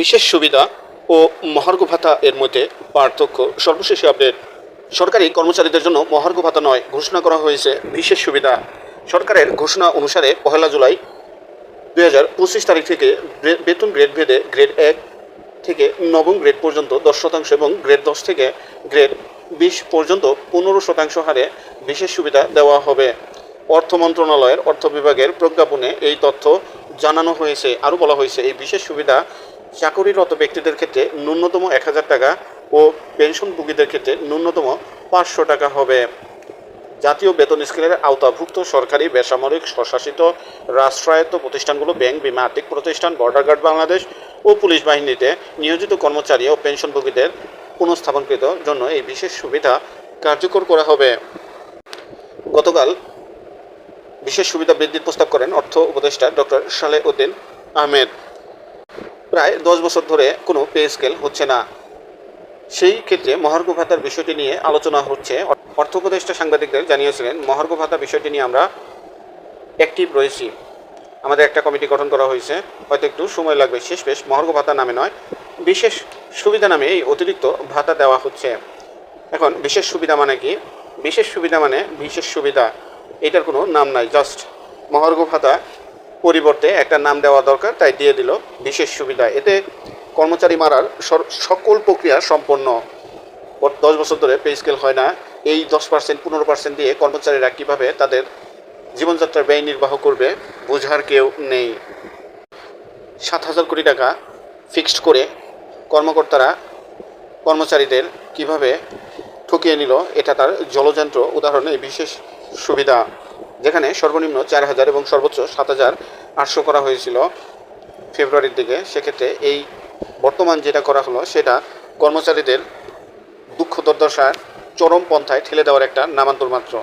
বিশেষ সুবিধা ও মহার্ঘ ভাতা এর মধ্যে পার্থক্য। সর্বশেষে আপডেট সরকারি কর্মচারীদের জন্য মহার্ঘ ভাতা নয় ঘোষণা করা হয়েছে বিশেষ সুবিধা। সরকারের ঘোষণা অনুসারে পহেলা জুলাই দুই হাজার পঁচিশ তারিখ থেকে বেতন গ্রেড ভেদে গ্রেড এক থেকে নবম গ্রেড পর্যন্ত দশ শতাংশ এবং গ্রেড দশ থেকে গ্রেড বিশ পর্যন্ত পনেরো শতাংশ হারে বিশেষ সুবিধা দেওয়া হবে। অর্থ মন্ত্রণালয়ের অর্থ বিভাগের প্রজ্ঞাপনে এই তথ্য জানানো হয়েছে। আরও বলা হয়েছে, এই বিশেষ সুবিধা চাকরিরত ব্যক্তিদের ক্ষেত্রে ন্যূনতম এক হাজার টাকা ও পেনশনভোগীদের ক্ষেত্রে ন্যূনতম পাঁচশো টাকা হবে। জাতীয় বেতন স্কেলের আওতাভুক্ত সরকারি বেসামরিক স্বশাসিত রাষ্ট্রায়ত্ত প্রতিষ্ঠানগুলো ব্যাংক, বিমা, আর্থিক প্রতিষ্ঠান, বর্ডার গার্ড বাংলাদেশ ও পুলিশ বাহিনীতে নিয়োজিত কর্মচারী ও পেনশনভোগীদের পুনঃস্থাপনকৃত জন্য এই বিশেষ সুবিধা কার্যকর করা হবে। গতকাল বিশেষ সুবিধা বৃদ্ধির প্রস্তাব করেন অর্থ উপদেষ্টা ডক্টর সালে উদ্দিন আহমেদ। প্রায় দশ বছর ধরে কোনো পে স্কেল হচ্ছে না। সেই ক্ষেত্রে মহার্ঘ ভাতার বিষয়টি নিয়ে আলোচনা হচ্ছে। অর্থ উপদেষ্টা সাংবাদিকদের জানিয়েছিলেন, মহার্ঘ ভাতা বিষয়টি নিয়ে আমরা অ্যাক্টিভ রয়েছি। আমাদের একটা কমিটি গঠন করা হয়েছে। হয়তো একটু সময় লাগবে। শেষ বেশ মহার্ঘ ভাতা নামে নয়। বিশেষ সুবিধা নামে এই অতিরিক্ত ভাতা দেওয়া হচ্ছে। এখন বিশেষ সুবিধা মানে কি? বিশেষ সুবিধা মানে বিশেষ সুবিধা। এটার কোনো নাম নাই। জাস্ট মহার্ঘ ভাতা পরিবর্তে একটা নাম দেওয়া দরকার, তাই দিয়ে দিল বিশেষ সুবিধা। এতে কর্মচারী মারার সকল প্রক্রিয়া সম্পন্ন। দশ বছর ধরে পে স্কেল হয় না। এই দশ পার্সেন্ট, পনেরো পার্সেন্ট দিয়ে কর্মচারীরা কীভাবে তাদের জীবনযাত্রার ব্যয় নির্বাহ করবে, বোঝার কেউ নেই। সাত হাজার কোটি টাকা ফিক্সড করে কর্মকর্তারা কর্মচারীদের কীভাবে ঠকিয়ে নিল, এটা তার জলযন্ত্র উদাহরণে বিশেষ সুবিধা। যেখানে সর্বনিম্ন চার হাজার এবং সর্বোচ্চ সাত হাজার আটশো করা হয়েছিল ফেব্রুয়ারির দিকে। সেক্ষেত্রে এই বর্তমান যেটা করা হলো, সেটা কর্মচারীদের দুঃখ দুর্দশার চরম পন্থায় ঠেলে দেওয়ার একটা নামান্তর মাত্র।